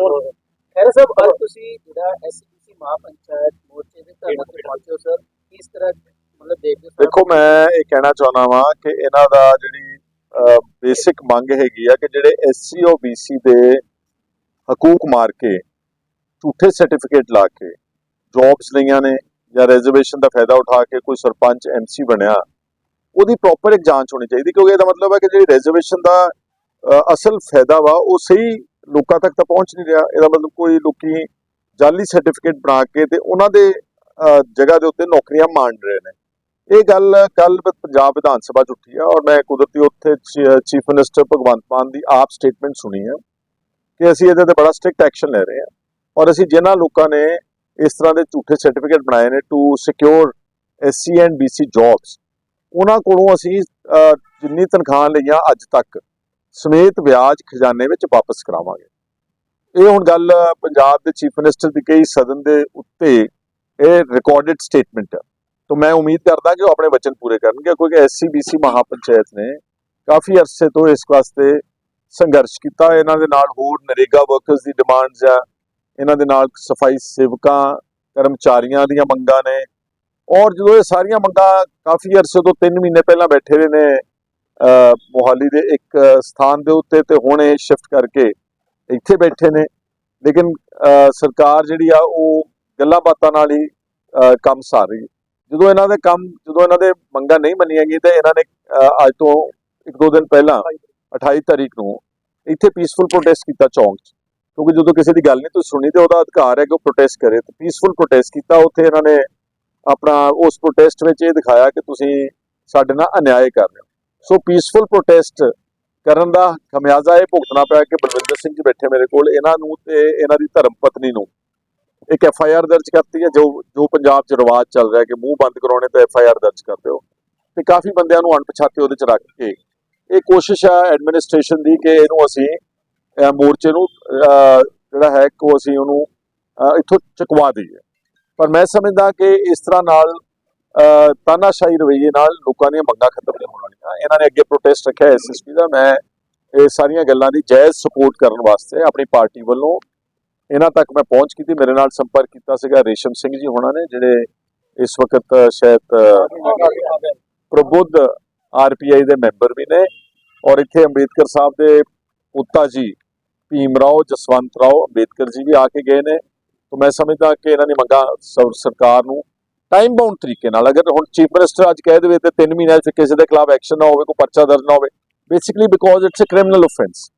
ਖੈਰ ਸਾਹਿਬ ਅੱਜ ਤੁਸੀਂ ਜਿਹੜਾ ਐਸਪੀਸੀ ਮਹਾਪੰਚਾਇਤ ਮੋਰਚੇ ਦੇ ਧਰਨੇ ਤੇ ਪਹੁੰਚੇ ਹੋ ਸਰ ਕਿਸ ਤਰ੍ਹਾਂ ਮਤਲਬ ਦੇਖਦੇ ਹੋ ਦੇਖੋ ਮੈਂ ਇਹ ਕਹਿਣਾ ਚਾਹੁੰਦਾ ਵਾਂ ਕਿ ਇਹਨਾਂ ਦਾ ਜਿਹੜੀ ਬੇਸਿਕ ਮੰਗ ਹੈਗੀ ਆ ਕਿ ਜਿਹੜੇ ਐਸਸੀ ਓ ਬੀਸੀ ਦੇ ਹਕੂਕ ਮਾਰ ਕੇ ਝੂਠੇ ਸਰਟੀਫਿਕੇਟ ਲਾ ਕੇ ਜੌਬਸ ਲਈਆਂ ਨੇ ਜਾਂ ਰਿਜ਼ਰਵੇਸ਼ਨ ਦਾ ਫਾਇਦਾ ਉਠਾ ਕੇ ਕੋਈ ਸਰਪੰਚ ਐਮਸੀ ਬਣਿਆ ਉਹਦੀ ਪ੍ਰੋਪਰ ਇੱਕ ਜਾਂਚ ਹੋਣੀ ਚਾਹੀਦੀ ਕਿਉਂਕਿ ਇਹਦਾ ਮਤਲਬ ਹੈ ਕਿ ਜਿਹੜੀ ਰਿਜ਼ਰਵੇਸ਼ਨ ਦਾ ਅਸਲ ਫਾਇਦਾ ਵਾ ਉਹ ਸਹੀ ਲੋਕਾਂ ਤੱਕ ਤਾਂ ਪਹੁੰਚ ਨਹੀਂ ਰਿਹਾ। ਇਹਦਾ ਮਤਲਬ ਕੋਈ ਲੋਕੀ ਜਾਲੀ ਸਰਟੀਫਿਕੇਟ ਬਣਾ ਕੇ ਤੇ ਉਹਨਾਂ ਦੇ ਜਗ੍ਹਾ ਦੇ ਉੱਤੇ ਨੌਕਰੀਆਂ ਮੰਡ ਰਹੇ ਨੇ। ਇਹ ਗੱਲ ਕੱਲ ਪੰਜਾਬ ਵਿਧਾਨ ਸਭਾ 'ਚ ਉੱਠੀ ਆ ਔਰ ਮੈਂ ਕੁਦਰਤੀ ਉੱਥੇ ਚੀਫ ਮਿਨਿਸਟਰ ਭਗਵੰਤ ਮਾਨ ਦੀ ਆਪ ਸਟੇਟਮੈਂਟ ਸੁਣੀ ਆ ਕਿ ਅਸੀਂ ਇਹਦੇ ਤੇ ਬੜਾ ਸਟ੍ਰਿਕਟ ਐਕਸ਼ਨ ਲੈ ਰਹੇ ਹਾਂ ਔਰ ਅਸੀਂ ਜਿਨ੍ਹਾਂ ਲੋਕਾਂ ਨੇ ਇਸ ਤਰ੍ਹਾਂ ਦੇ ਝੂਠੇ ਸਰਟੀਫਿਕੇਟ ਬਣਾਏ ਨੇ to secure SC and BC jobs ਉਹਨਾਂ ਕੋਲੋਂ ਅਸੀਂ ਜਿੰਨੀ ਤਨਖਾਹ ਲਈਆਂ ਅੱਜ ਤੱਕ ਸਮੇਤ ਵਿਆਜ ਖਜ਼ਾਨੇ ਵਿੱਚ ਵਾਪਸ ਕਰਾਵਾਂਗੇ। ਇਹ ਹੁਣ ਗੱਲ ਪੰਜਾਬ ਦੇ ਚੀਫ ਮਿਨਿਸਟਰ ਦੀ ਕਈ ਸਦਨ ਦੇ ਉੱਤੇ ਇਹ ਰਿਕਾਰਡਡ ਸਟੇਟਮੈਂਟ ਹੈ। ਤਾਂ ਮੈਂ ਉਮੀਦ ਕਰਦਾ ਕਿ ਉਹ ਆਪਣੇ ਵਚਨ ਪੂਰੇ ਕਰਨਗੇ ਕਿਉਂਕਿ ਐਸਸੀਬੀਸੀ ਮਹਾਪੰਚਾਇਤ ਨੇ ਕਾਫੀ ਅਰਸੇ ਤੋਂ ਇਸ ਵਾਸਤੇ ਸੰਘਰਸ਼ ਕੀਤਾ। ਇਹਨਾਂ ਦੇ ਨਾਲ ਹੋਰ ਨਰੇਗਾ ਵਰਕਰਸ ਦੀ ਡਿਮਾਂਡਸ ਆ। ਇਹਨਾਂ ਦੇ ਨਾਲ ਸਫ਼ਾਈ ਸੇਵਕਾਂ, ਕਰਮਚਾਰੀਆਂ ਦੀਆਂ ਮੰਗਾਂ ਨੇ। ਔਰ ਜਦੋਂ ਇਹ ਸਾਰੀਆਂ ਮੰਗਾਂ ਕਾਫੀ ਅਰਸੇ ਤੋਂ 3 ਮਹੀਨੇ ਪਹਿਲਾਂ ਬੈਠੇ ਰਹੇ ਨੇ ਮੋਹਾਲੀ ਦੇ ਇੱਕ ਸਥਾਨ ਦੇ ਉੱਤੇ ਤੇ ਹੁਣ ਇਹ ਸ਼ਿਫਟ ਕਰਕੇ ਇੱਥੇ ਬੈਠੇ ਨੇ। ਲੇਕਿਨ ਸਰਕਾਰ ਜਿਹੜੀ ਆ, ਉਹ ਗੱਲਾਂ ਬਾਤਾਂ ਨਾਲ ਹੀ ਕੰਮ ਸਾਰ ਰਹੀ ਜਦੋਂ ਇਹਨਾਂ ਦੇ ਕੰਮ, ਜਦੋਂ ਇਹਨਾਂ ਦੇ ਮੰਗਾਂ ਨਹੀਂ ਮੰਨੀਆਂ ਗਈਆਂ ਤੇ ਇਹਨਾਂ ਨੇ ਅੱਜ ਤੋਂ ਇੱਕ ਦੋ ਦਿਨ ਪਹਿਲਾਂ 28 ਤਾਰੀਖ ਨੂੰ ਇੱਥੇ ਪੀਸਫੁਲ ਪ੍ਰੋਟੈਸਟ ਕੀਤਾ ਚੌਂਕ 'ਚ। ਕਿਉਂਕਿ ਜਦੋਂ ਕਿਸੇ ਦੀ ਗੱਲ ਨਹੀਂ ਤੁਸੀਂ ਸੁਣੀ ਤੇ ਉਹਦਾ ਅਧਿਕਾਰ ਹੈ ਕਿ ਉਹ ਪ੍ਰੋਟੈਸਟ ਕਰੇ। ਤੇ ਪੀਸਫੁਲ ਪ੍ਰੋਟੈਸਟ ਕੀਤਾ, ਉੱਥੇ ਇਹਨਾਂ ਨੇ ਆਪਣਾ ਉਸ ਪ੍ਰੋਟੈਸਟ ਵਿੱਚ ਇਹ ਦਿਖਾਇਆ ਕਿ ਤੁਸੀਂ ਸਾਡੇ ਨਾਲ ਅਨਿਆਏ ਕਰ ਰਹੇ ਹੋ। ਸੋ ਪੀਸਫੁਲ ਪ੍ਰੋਟੈਸਟ ਕਰਨ ਦਾ ਖਮਿਆਜ਼ਾ ਇਹ ਭੁਗਤਣਾ ਪਿਆ ਕਿ ਬਲਵਿੰਦਰ ਸਿੰਘ ਜੀ ਬੈਠੇ ਮੇਰੇ ਕੋਲ, ਇਹਨਾਂ ਨੂੰ ਤੇ ਇਹਨਾਂ ਦੀ ਧਰਮ ਪਤਨੀ ਨੂੰ। ਇੱਕ ਐਫ ਆਈ ਆਰ ਦਰਜ ਕਰਤੀ ਹੈ, ਜੋ ਜੋ ਪੰਜਾਬ 'ਚ ਰਿਵਾਜ ਚੱਲ ਰਿਹਾ ਕਿ ਮੂੰਹ ਬੰਦ ਕਰਾਉਣੇ ਤੇ ਐਫ ਆਈ ਆਰ ਦਰਜ ਕਰ ਦਿਓ। ਤੇ ਕਾਫੀ ਬੰਦਿਆਂ ਨੂੰ ਅਣਪਛਾਤੇ ਉਹਦੇ 'ਚ ਰੱਖ ਕੇ। ਇਹ ਕੋਸ਼ਿਸ਼ ਹੈ ਐਡਮਿਨਿਸਟ੍ਰੇਸ਼ਨ ਦੀ ਕਿ ਇਹਨੂੰ ਅਸੀਂ ਮੋਰਚੇ ਨੂੰ ਜਿਹੜਾ ਹੈ ਕਿ ਉਹ ਅਸੀਂ ਉਹਨੂੰ ਇੱਥੋਂ ਚੁਕਵਾ ਦਈਏ। ਪਰ ਮੈਂ ਸਮਝਦਾ ਕਿ ਇਸ ਤਰ੍ਹਾਂ ਨਾਲ ਤਾਨਾਸ਼ਾਹੀ ਰਵੱਈਏ ਨਾਲ ਲੋਕਾਂ ਦੀਆਂ ਮੰਗਾਂ ਖਤਮ ਨਹੀਂ ਹੋਣ ਵਾਲੀਆਂ ਇਹਨਾਂ ਨੇ ਅੱਗੇ ਪ੍ਰੋਟੈਸਟ ਰੱਖਿਆ ਐਸਐਸਪੀ ਦਾ। ਮੈਂ ਇਹ ਸਾਰੀਆਂ ਗੱਲਾਂ ਦੀ ਜਾਇਜ਼ ਸਪੋਰਟ ਕਰਨ ਵਾਸਤੇ ਆਪਣੀ ਪਾਰਟੀ ਵੱਲੋਂ ਇਹਨਾਂ ਤੱਕ ਮੈਂ ਪਹੁੰਚ ਕੀਤੀ। ਮੇਰੇ ਨਾਲ ਸੰਪਰਕ ਕੀਤਾ ਸੀਗਾ ਰੇਸ਼ਮ ਸਿੰਘ ਜੀ ਹੋਣਾ ਨੇ ਜਿਹੜੇ ਇਸ ਵਕਤ ਸ਼ਾਇਦ ਅਹ, ਪ੍ਰਬੁੱਧ ਆਰਪੀਆਈ ਦੇ ਮੈਂਬਰ ਵੀ ਨੇ। ਔਰ ਇੱਥੇ ਅੰਬੇਦਕਰ ਸਾਹਿਬ ਦੇ ਪੁੱਤਾ ਜੀ ਭੀਮ ਰਾਓ ਜਸਵੰਤ ਰਾਓ ਅੰਬੇਦਕਰ ਜੀ ਵੀ ਆ ਕੇ ਗਏ ਨੇ। ਤਾਂ ਮੈਂ ਸਮਝਦਾ ਕਿ ਇਹਨਾਂ ਦੀ ਮੰਗਾਂ ਸਰ- ਸਰਕਾਰ ਨੂੰ ਟਾਈਮ ਬਾਉਂਡ ਤਰੀਕੇ ਨਾਲ ਅਗਰ ਹੁਣ ਚੀਫ ਮਿਨਿਸਟਰ ਅੱਜ ਕਹਿ ਦੇਵੇ ਤੇ 3 ਮਹੀਨੇ ਚ ਕਿਸੇ ਦੇ ਖਿਲਾਫ ਐਕਸ਼ਨ ਨਾ ਹੋਵੇ ਕੋਈ ਪਰਚਾ ਦਰਜ ਨਾ ਹੋਵੇ basically because it's a criminal offence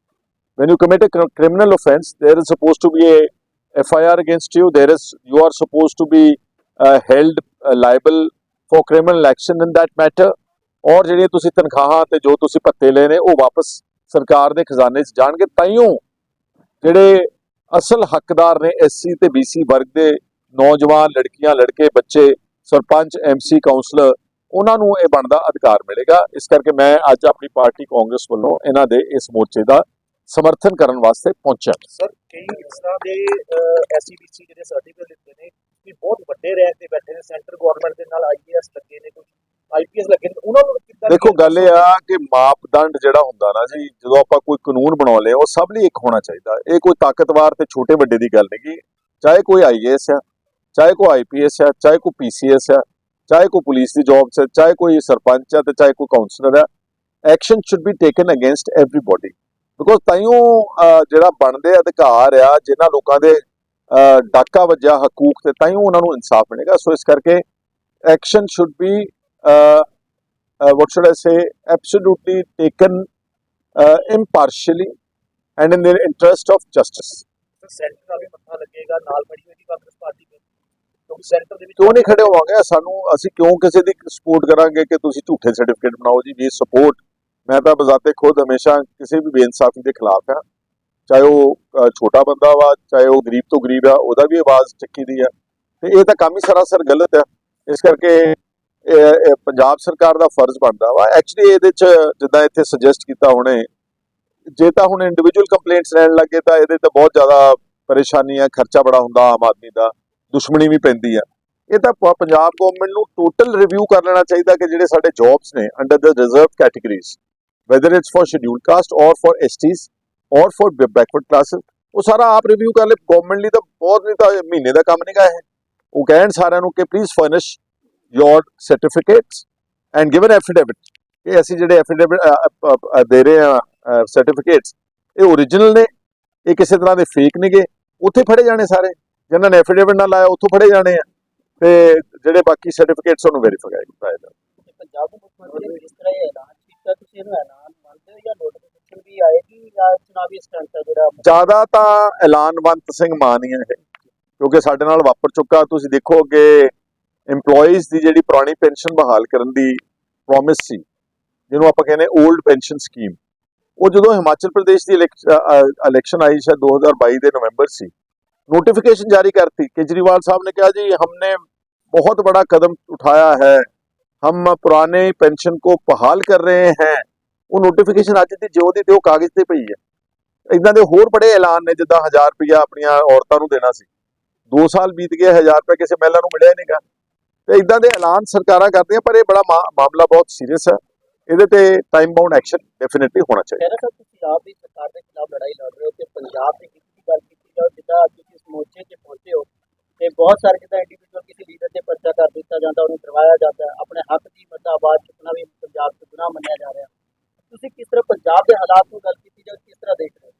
when you commit a criminal offense there is supposed to be a fir against you there is you are supposed to be uh, held uh, liable for criminal action in that matter ਔਰ ਜਿਹੜੇ ਤੁਸੀਂ ਤਨਖਾਹਾਂ ਤੇ ਜੋ ਤੁਸੀਂ ਭੱਤੇ ਲਏ ਨੇ ਉਹ ਵਾਪਸ ਸਰਕਾਰ ਦੇ ਖਜ਼ਾਨੇ 'ਚ ਜਾਣਗੇ ਤਾਈਓ ਜਿਹੜੇ ਅਸਲ ਹੱਕਦਾਰ ਨੇ ਐਸਸੀ ਤੇ ਬੀਸੀ ਵਰਗ ਦੇ ਨੌਜਵਾਨ ਲੜਕੀਆਂ ਲੜਕੇ ਬੱਚੇ ਸਰਪੰਚ ਐਮਸੀ ਕਾਉਂਸਲਰ ਉਹਨਾਂ ਨੂੰ ਇਹ ਬਣਦਾ ਅਧਿਕਾਰ ਮਿਲੇਗਾ। ਇਸ ਕਰਕੇ ਮੈਂ ਅੱਜ ਆਪਣੀ ਪਾਰਟੀ ਕਾਂਗਰਸ ਵੱਲੋਂ ਇਹਨਾਂ ਦੇ ਇਸ ਮੋਰਚੇ ਦਾ ਸਮਰਥਨ ਕਰਨ ਵਾਸਤੇ ਪਹੁੰਚਿਆ। ਸਰ ਕਈ ਇਸ ਤਰ੍ਹਾਂ ਦੇ ਐਸਸੀਬੀਸੀ ਜਿਹੜੇ ਸਰਟੀਫਿਕੇਟ ਦਿੱਤੇ ਨੇ ਵੀ ਬਹੁਤ ਵੱਡੇ ਰੈਂਕ ਤੇ ਬੈਠੇ ਨੇ ਸੈਂਟਰ ਗਵਰਨਮੈਂਟ ਦੇ ਨਾਲ ਆਈਏਐਸ ਲੱਗੇ ਨੇ ਕੁਝ ਆਈਪੀਐਸ ਲੱਗੇ ਨੇ ਉਹਨਾਂ ਨੂੰ ਕਿੱਦਾਂ ਦੇਖੋ ਗੱਲ ਇਹ ਆ ਕਿ ਮਾਪਦੰਡ ਜਿਹੜਾ ਹੁੰਦਾ ਨਾ ਜੀ ਜਦੋਂ ਆਪਾਂ ਕੋਈ ਕਾਨੂੰਨ ਬਣਾਉਂਦੇ ਉਹ ਸਭ ਲਈ ਇੱਕ ਹੋਣਾ ਚਾਹੀਦਾ। ਇਹ ਕੋਈ ਤਾਕਤਵਰ ਤੇ ਛੋਟੇ ਵੱਡੇ ਦੀ ਗੱਲ ਨਹੀਂ ਚਾਹੇ ਕੋਈ ਆਈਏਐਸ ਆ ਚਾਹੇ ਕੋਈ ਆਈਪੀਐਸ ਆ ਚਾਹੇ ਕੋਈ ਪੀਸੀਐਸ ਆ ਚਾਹੇ ਕੋਈ ਪੁਲਿਸ ਦੀ ਜੌਬ ਹੈ ਚਾਹੇ ਕੋਈ ਸਰਪੰਚ ਆ ਤੇ ਚਾਹੇ ਕੋਈ ਕਾਉਂਸਲਰ ਆ action should be taken against everybody because ਤਾਈਓ ਜਿਹੜਾ ਬਣਦੇ ਅਧਿਕਾਰ ਆ ਜਿਨ੍ਹਾਂ ਲੋਕਾਂ ਦੇ ਡਾਕਾ ਵੱਜਿਆ ਹਕੂਕ ਤੇ ਤਾਈਓ ਉਹਨਾਂ ਨੂੰ ਇਨਸਾਫ ਮਿਲੇਗਾ। ਸੋ ਇਸ ਕਰਕੇ action should be what should I say, absolutely taken uh, impartially and in the interest of justice. Centre ਦਾ ਵੀ ਮੱਥਾ ਲੱਗੇਗਾ ਨਾਲ ਬੜੀ ਹੋਈ ਕਾਂਗਰਸ ਪਾਰਟੀ ਦੇ ਕਿਉਂਕਿ ਸੈਂਟਰ ਦੇ ਵਿੱਚ ਕਿਉਂ ਨਹੀਂ ਖੜੇ ਹੋਵਾਂਗੇ? ਸਾਨੂੰ, ਅਸੀਂ ਕਿਉਂ ਕਿਸੇ ਦੀ ਸਪੋਰਟ ਕਰਾਂਗੇ ਕਿ ਤੁਸੀਂ ਝੂਠੇ ਸਰਟੀਫਿਕੇਟ ਬਣਾਓ ਜੀ? ਵੀ ਸਪੋਰਟ ਮੈਂ ਤਾਂ ਬਜ਼ਾਤੇ ਖੁਦ ਹਮੇਸ਼ਾ ਕਿਸੇ ਵੀ ਬੇਇਨਸਾਫੀ ਦੇ ਖਿਲਾਫ ਹਾਂ। ਚਾਹੇ ਉਹ ਛੋਟਾ ਬੰਦਾ ਵਾ, ਚਾਹੇ ਉਹ ਗਰੀਬ ਤੋਂ ਗਰੀਬ ਆ, ਉਹਦਾ ਵੀ ਆਵਾਜ਼ ਚੱਕੀ ਦੀ ਆ। ਤੇ ਇਹ ਤਾਂ ਕੰਮ ਹੀ ਸਰਾਸਰ ਗਲਤ ਆ। ਇਸ ਕਰਕੇ ਪੰਜਾਬ ਸਰਕਾਰ ਦਾ ਫਰਜ਼ ਬਣਦਾ ਵਾ। ਐਕਚੁਅਲੀ ਇਹਦੇ ਚ ਜਿੱਦਾਂ ਇੱਥੇ ਸੁਜੈਸਟ ਕੀਤਾ ਹੁਣੇ, ਜੇ ਤਾਂ ਹੁਣ ਇੰਡੀਵਿਜੂਅਲ ਕੰਪਲੇਂਟਸ ਲੈਣ ਲੱਗੇ ਤਾਂ ਇਹਦੇ ਤੇ ਬਹੁਤ ਜ਼ਿਆਦਾ ਪਰੇਸ਼ਾਨੀ ਆ, ਖਰਚਾ ਬੜਾ ਹੁੰਦਾ ਆਮ ਆਦਮੀ ਦਾ। ਦੁਸ਼ਮਣੀ ਵੀ ਪੈਂਦੀ ਆ। ਇਹ ਤਾਂ ਪੰਜਾਬ ਗਵਰਨਮੈਂਟ ਨੂੰ ਟੋਟਲ ਰਿਵਿਊ ਕਰ ਲੈਣਾ ਚਾਹੀਦਾ ਕਿ ਜਿਹੜੇ ਸਾਡੇ ਜੌਬਸ ਨੇ under the reserve categories whether it's for scheduled caste ਔਰ for STs or for b- backward classes, ਉਹ ਸਾਰਾ ਆਪ ਰਿਵਿਊ ਕਰ ਲੈ। ਗਵਰਨਮੈਂਟ ਲਈ ਤਾਂ ਬਹੁਤ, ਨਹੀਂ ਤਾਂ ਮਹੀਨੇ ਦਾ ਕੰਮ ਨਹੀਂ ਗਾ ਇਹ। ਉਹ ਕਹਿਣ ਸਾਰਿਆਂ ਨੂੰ ਕਿ please furnish your certificates and given affidavit ਕਿ ਅਸੀਂ ਜਿਹੜੇ ਐਫੀਡੇਵਿਟ ਦੇ ਰਹੇ ਆ ਸਰਟੀਫਿਕੇਟਸ ਇਹ ਓਰੀਜਨਲ ਨੇ, ਇਹ ਕਿਸੇ ਤਰ੍ਹਾਂ ਦੇ ਫੇਕ ਨੇਗੇ, ਉੱਥੇ ਫੜੇ ਜਾਣੇ ਸਾਰੇ। ਜਿਨ੍ਹਾਂ ਨੇ ਐਫੀਡੇਵਿਟ ਨਾਲ ਲਾਇਆ ਉੱਥੋਂ ਫੜੇ ਜਾਣੇ ਆ। ਤੇ ਜਿਹੜੇ ਬਾਕੀ ਸਰਟੀਫਿਕੇਟਸ ਉਹਨੂੰ ਵੈਰੀਫਾਈ ਜਾਏਗਾ ਤੇ ਪੰਜਾਬ ਦੇ ਮੁੱਖ ਮੰਤਰੀ ਨੇ ਜਿਸ ਤਰ੍ਹਾਂ ਇਹ ਐਲਾਨ ਕੀਤਾ ਤੁਸੀਂ ਇਹਨੂੰ ਐਲਾਨ ਮੰਨਦੇ ਹੋ ਜਾਂ ਨੋਟੀਫਿਕੇਸ਼ਨ ਵੀ ਆਏਗੀ ਜਾਂ ਚੁਣਾਵੀ ਸਟੈਂਟ ਹੈ ਜਿਹੜਾ ਜ਼ਿਆਦਾ ਤਾਂ ਐਲਾਨਵੰਤ ਸਿੰਘ ਮਾਨ ਹੀ ਹੈ ਕਿਉਂਕਿ ਸਾਡੇ ਨਾਲ ਵਾਪਰ ਚੁੱਕਾ। ਤੁਸੀਂ ਦੇਖੋ ਕਿ EMPLOYEES ਦੀ ਜਿਹੜੀ ਪੁਰਾਣੀ ਪੈਨਸ਼ਨ ਬਹਾਲ ਕਰਨ ਦੀ ਪ੍ਰੋਮਿਸ ਸੀ ਜਿਹਨੂੰ ਆਪਾਂ ਕਹਿੰਦੇ 올ਡ ਪੈਨਸ਼ਨ ਸਕੀਮ ਉਹ ਜਦੋਂ ਹਿਮਾਚਲ ਪ੍ਰਦੇਸ਼ ਦੀ ਇਲੈਕਸ਼ਨ ਆਈ ਸ਼ਾਇਦ 2022 ਦੇ ਨਵੰਬਰ ਸੀ नोटिफिकेशन जारी करती केजरीवाल साहब ने कहा जी हमने बहुत बड़ा कदम उठाया है हम ਪੁਰਾਣੇ ਪੈਨਸ਼ਨ ਕੋ ਬਹਾਲ ਕਰ ਰਹੇ ਹੈ। ਉਹ ਨੋਟੀਫਿਕੇਸ਼ਨ ਅੱਜ ਦੀ ਜੋ ਦੀ ਤੇ ਉਹ ਕਾਗਜ਼ ਤੇ ਪਈ ਹੈ। ਇਦਾਂ ਦੇ ਹੋਰ ਬੜੇ ਐਲਾਨ ਨੇ, ਜਿੱਦਾਂ 1000 ਰੁਪਇਆ ਆਪਣੀਆਂ ਔਰਤਾਂ ਨੂੰ ਦੇਣਾ ਸੀ। 2 ਸਾਲ ਬੀਤ ਗਏ 1000 ਰੁਪਏ ਕਿਸੇ ਮਹਿਲਾ ਨੂੰ ਮਿਲਿਆ ਨਹੀਂਗਾ। ਤੇ ਇਦਾਂ ਦੇ ਐਲਾਨ ਸਰਕਾਰਾਂ ਕਰਦੀਆਂ, ਪਰ ਇਹ ਬੜਾ ਮਾਮਲਾ ਬਹੁਤ ਸੀਰੀਅਸ ਹੈ। ਇਹਦੇ ਤੇ ਟਾਈਮ ਬਾਉਂਡ ਐਕਸ਼ਨ ਡੈਫੀਨਿਟਲੀ ਹੋਣਾ ਚਾਹੀਦਾ। ਸਰ ਤੁਸੀਂ ਆਪ ਵੀ ਸਰਕਾਰ ਦੇ ਖਿਲਾਫ ਲੜਾਈ ਲੜ ਰਹੇ ਹੋ ਤੇ ਪੰਜਾਬ ਦੀ ਕਿਸ ਗੱਲ ਕੀਤੀ ਜਾਵੇ, ਜਿੱਦਾਂ ਮੋਰਚੇ 'ਤੇ ਪਹੁੰਚੇ ਹੋ, ਤੇ ਬਹੁਤ ਸਾਰੇ ਜਿੱਦਾਂ ਇੰਡੀਵਿਜੂਅਲ ਕਿਸੇ ਲੀਡਰ ਤੇ ਪਰਚਾ ਕਰ ਦਿੱਤਾ ਜਾਂਦਾ, ਉਹਨੂੰ ਕਰਵਾਇਆ ਜਾਂਦਾ, ਆਪਣੇ ਹੱਕ ਦੀ ਮਤਲਬ ਆਵਾਜ਼ ਚੁੱਕਣਾ ਵੀ ਪੰਜਾਬ 'ਚ ਗੁਨਾਹ ਮੰਨਿਆ ਜਾ ਰਿਹਾ। ਤੁਸੀਂ ਕਿਸ ਤਰ੍ਹਾਂ ਪੰਜਾਬ ਦੇ ਹਾਲਾਤ ਨੂੰ ਗੱਲ ਕੀਤੀ ਜਾਓ ਕਿਸ ਤਰ੍ਹਾਂ ਦੇਖ ਰਹੇ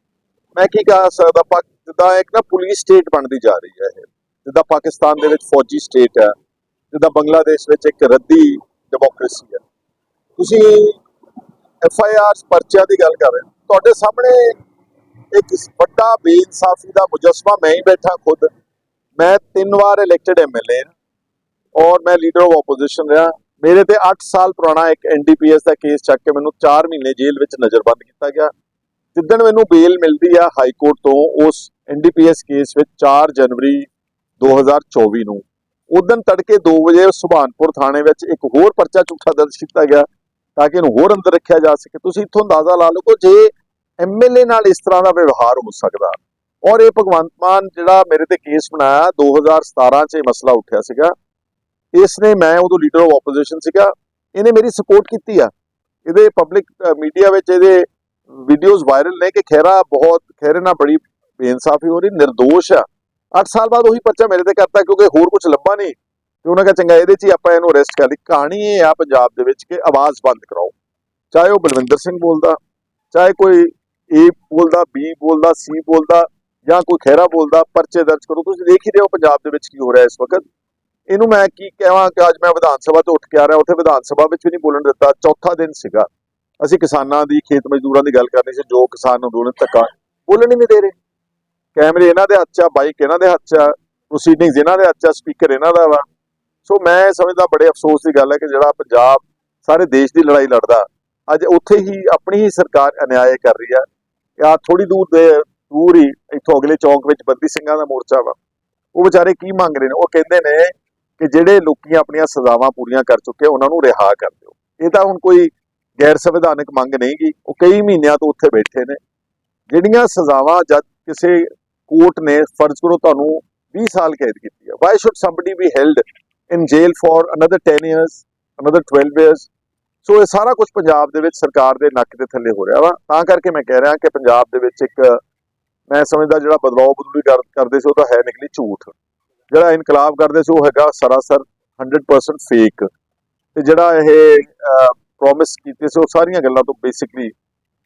ਮੈਂ ਕੀ ਕਹਿ ਸਕਦਾ ਪਾਕ ਜਿੱਦਾਂ ਇੱਕ ਨਾ ਪੁਲਿਸ ਸਟੇਟ ਬਣਦੀ ਜਾ ਰਹੀ ਹੈ ਇਹ। ਜਿੱਦਾਂ ਪਾਕਿਸਤਾਨ ਦੇ ਵਿੱਚ ਫੌਜੀ ਸਟੇਟ ਹੈ, ਜਿੱਦਾਂ ਬੰਗਲਾਦੇਸ਼ ਵਿੱਚ ਇੱਕ ਰੱਦੀ ਡੈਮੋਕ੍ਰੇਸੀ ਹੈ। ਤੁਸੀਂ ਐਫ ਆਈ ਆਰ ਪਰਚਿਆਂ ਦੀ ਗੱਲ ਕਰ ਰਹੇ ਹੋ, ਤੁਹਾਡੇ ਸਾਹਮਣੇ ਇੱਕ ਵੱਡਾ ਬੇਇਨਸਾਫੀ ਦਾ ਮੁਜਸਮਾ ਮੈਂ ਹੀ ਬੈਠਾ ਖੁਦ। ਮੈਂ ਤਿੰਨ ਵਾਰ ਇਲੈਕਟਡ ਐਮਐਲਏ ਔਰ ਮੈਂ ਲੀਡਰ ਆਫ ਆਪੋਜੀਸ਼ਨ ਰਿਹਾ। ਮੇਰੇ ਤੇ 8 ਸਾਲ ਪੁਰਾਣਾ ਇੱਕ ਐਨਡੀਪੀਐਸ ਦਾ ਕੇਸ ਚੱਕ ਕੇ ਮੈਨੂੰ 4 ਮਹੀਨੇ ਜੇਲ੍ਹ ਵਿੱਚ ਨਜ਼ਰਬੰਦ ਕੀਤਾ ਗਿਆ। ਜਿੱਦਣ ਮੈਨੂੰ ਬੇਲ ਮਿਲਦੀ ਆ ਹਾਈ ਕੋਰਟ ਤੋਂ, ਉਸ ਐਨਡੀਪੀਐਸ ਕੇਸ ਵਿੱਚ 4 ਜਨਵਰੀ 2024 ਨੂੰ। ਉਦੋਂ ਤੜਕੇ 2 ਵਜੇ ਸੁਭਾਨਪੁਰ ਥਾਣੇ ਵਿੱਚ ਇੱਕ ਹੋਰ ਪਰਚਾ ਝੂਠਾ ਦਰਜ ਕੀਤਾ ਗਿਆ ਤਾਂ ਕਿ ਇਹਨੂੰ ਹੋਰ ਅੰਦਰ ਰੱਖਿਆ ਜਾ ਸਕੇ। ਤੁਸੀਂ ਇੱਥੋਂ ਅੰਦਾਜ਼ਾ ਲਾ ਲਓ ਜੇ ਐਮਐਲਏ ਨਾਲ ਇਸ ਤਰ੍ਹਾਂ ਦਾ ਵਿਵਹਾਰ ਹੋ ਸਕਦਾ। ਔਰ ਇਹ ਭਗਵੰਤ ਮਾਨ ਜਿਹੜਾ ਮੇਰੇ ਤੇ ਕੇਸ ਬਣਾਇਆ 2017 ਚ ਇਹ ਮਸਲਾ ਉੱਠਿਆ ਸੀਗਾ। ਇਸ ਨੇ ਮੈਂ ਉਦੋਂ ਲੀਡਰ ਆਫ ਆਪੋਜੀਸ਼ਨ ਸੀਗਾ। ਇਹਨੇ ਮੇਰੀ ਸਪੋਰਟ ਕੀਤੀ ਆ। ਇਹਦੇ ਪਬਲਿਕ ਮੀਡੀਆ ਵਿੱਚ ਇਹਦੇ ਵੀਡੀਓਜ਼ ਵਾਇਰਲ ਨੇ ਕਿ ਖਹਿਰਾ ਬਹੁਤ, ਖਹਿਰੇ ਨਾਲ ਬੜੀ ਬੇਇਨਸਾਫੀ ਹੋ ਰਹੀ, ਨਿਰਦੋਸ਼ ਆ। 8 ਸਾਲ ਬਾਅਦ ਉਹੀ ਪਰਚਾ ਮੇਰੇ ਤੇ ਕਰਤਾ ਕਿਉਂਕਿ ਹੋਰ ਕੁਝ ਲੱਭਾ ਨਹੀਂ। ਤੇ ਉਹਨਾਂ ਕਹਾ, ਚੰਗਾ, ਇਹਦੇ 'ਚ ਹੀ ਆਪਾਂ ਇਹਨੂੰ ਅਰੈਸਟ ਕਰ ਲਈ। ਕਹਾਣੀ ਇਹ ਆ ਪੰਜਾਬ ਦੇ ਵਿੱਚ ਕਿ ਆਵਾਜ਼ ਬੰਦ ਕਰਾਓ। ਚਾਹੇ ਉਹ ਬਲਵਿੰਦਰ ਸਿੰਘ ਬੋਲਦਾ, ਚਾਹੇ ਕੋਈ ਏ ਬੋਲਦਾ ਬੀ ਬੋਲਦਾ ਸੀ ਬੋਲਦਾ ਜਾਂ ਕੋਈ ਖਹਿਰਾ ਬੋਲਦਾ, ਪਰਚੇ ਦਰਜ ਕਰੋ। ਤੁਸੀਂ ਦੇਖ ਹੀ ਰਹੇ ਹੋ ਪੰਜਾਬ ਦੇ ਵਿੱਚ ਕੀ ਹੋ ਰਿਹਾ ਇਸ ਵਕਤ। ਇਹਨੂੰ ਮੈਂ ਕੀ ਕਹਾਂ ਕਿ ਅੱਜ ਮੈਂ ਵਿਧਾਨ ਸਭਾ ਤੋਂ ਉੱਠ ਕੇ ਆ ਰਿਹਾ। ਉੱਥੇ ਵਿਧਾਨ ਸਭਾ ਵਿੱਚ ਵੀ ਨਹੀਂ ਬੋਲਣ ਦਿੱਤਾ। ਚੌਥਾ ਦਿਨ ਸੀਗਾ। ਅਸੀਂ ਕਿਸਾਨਾਂ ਦੀ, ਖੇਤ ਮਜ਼ਦੂਰਾਂ ਦੀ ਗੱਲ ਕਰਨੀ ਸੀ। ਜੋ ਕਿਸਾਨ ਅੰਦੋਲਨ ਧੱਕਾ ਬੋਲਣ ਹੀ ਨਹੀਂ ਦੇ ਰਹੇ। ਕੈਮਰੇ ਇਹਨਾਂ ਦੇ ਹੱਥ 'ਚ ਆ, ਬਾਈਕ ਇਹਨਾਂ ਦੇ ਹੱਥ 'ਚ ਆ ਪ੍ਰੋਸੀਡਿੰਗਸ ਇਹਨਾਂ ਦੇ ਹੱਥ 'ਚ ਆ ਸਪੀਕਰ ਇਹਨਾਂ ਦਾ ਵਾ। ਸੋ ਮੈਂ ਸਮਝਦਾ, ਬੜੇ ਅਫਸੋਸ ਦੀ ਗੱਲ ਹੈ ਕਿ ਜਿਹੜਾ ਪੰਜਾਬ, ਸਾਰੇ ਦੇਸ਼ ਦੀ ਲੜਾਈ ਲੜਦਾ, ਅੱਜ ਉੱਥੇ ਹੀ ਆਪਣੀ ਹੀ ਸਰਕਾਰ ਅਨਿਆਏ ਕਰ ਰਹੀ ਹੈ। ਆ ਥੋੜੀ ਦੂਰ ਦੇ, ਦੂਰ ਹੀ ਇੱਥੋਂ ਅਗਲੇ ਚੌਂਕ ਵਿੱਚ ਬੰਦੀ ਸਿੰਘਾਂ ਦਾ ਮੋਰਚਾ ਵਾ। ਉਹ ਵਿਚਾਰੇ ਕੀ ਮੰਗ ਰਹੇ ਨੇ? ਉਹ ਕਹਿੰਦੇ ਨੇ ਕਿ ਜਿਹੜੇ ਲੋਕੀ ਆਪਣੀਆਂ ਸਜ਼ਾਵਾਂ ਪੂਰੀਆਂ ਕਰ ਚੁੱਕੇ ਉਹਨਾਂ ਨੂੰ ਰਿਹਾ ਕਰ ਦਿਓ। ਇਹ ਤਾਂ ਹੁਣ ਕੋਈ ਗੈਰ ਸੰਵਿਧਾਨਕ ਮੰਗ ਨਹੀਂ ਗੀ। ਉਹ ਕਈ ਮਹੀਨਿਆਂ ਤੋਂ ਉੱਥੇ ਬੈਠੇ ਨੇ। ਜਿਹੜੀਆਂ ਸਜ਼ਾਵਾਂ ਜਦ ਕਿਸੇ ਕੋਰਟ ਨੇ ਫਰਜ਼ ਕਰੋ ਤੁਹਾਨੂੰ 20 ਸਾਲ ਕੈਦ ਕੀਤੀ ਹੈ why should somebody be held in jail for another 10 years another 12 years so ਇਹ ਸਾਰਾ ਕੁਝ ਪੰਜਾਬ ਦੇ ਵਿੱਚ ਸਰਕਾਰ ਦੇ ਨੱਕ ਦੇ ਥੱਲੇ ਹੋ ਰਿਹਾ ਵਾ। ਤਾਂ ਕਰਕੇ ਮੈਂ ਕਹਿ ਰਿਹਾ ਕਿ ਪੰਜਾਬ ਦੇ ਵਿੱਚ ਇੱਕ, ਮੈਂ ਸਮਝਦਾ ਜਿਹੜਾ ਬਦਲਾਅ ਬਦਲੂਈ ਕਰਦੇ ਸੀ, ਉਹ ਤਾਂ ਹੈ ਨਿਕਲੀ ਝੂਠ। ਜਿਹੜਾ ਇਨਕਲਾਬ ਕਰਦੇ ਸੀ, ਉਹ ਹੈਗਾ ਸਰਾਸਰ 100% ਫੇਕ ਤੇ ਜਿਹੜਾ ਇਹ ਪ੍ਰੋਮਿਸ ਕੀਤੇ ਸੀ, ਉਹ ਸਾਰੀਆਂ ਗੱਲਾਂ ਤੋਂ ਬੇਸਿਕਲੀ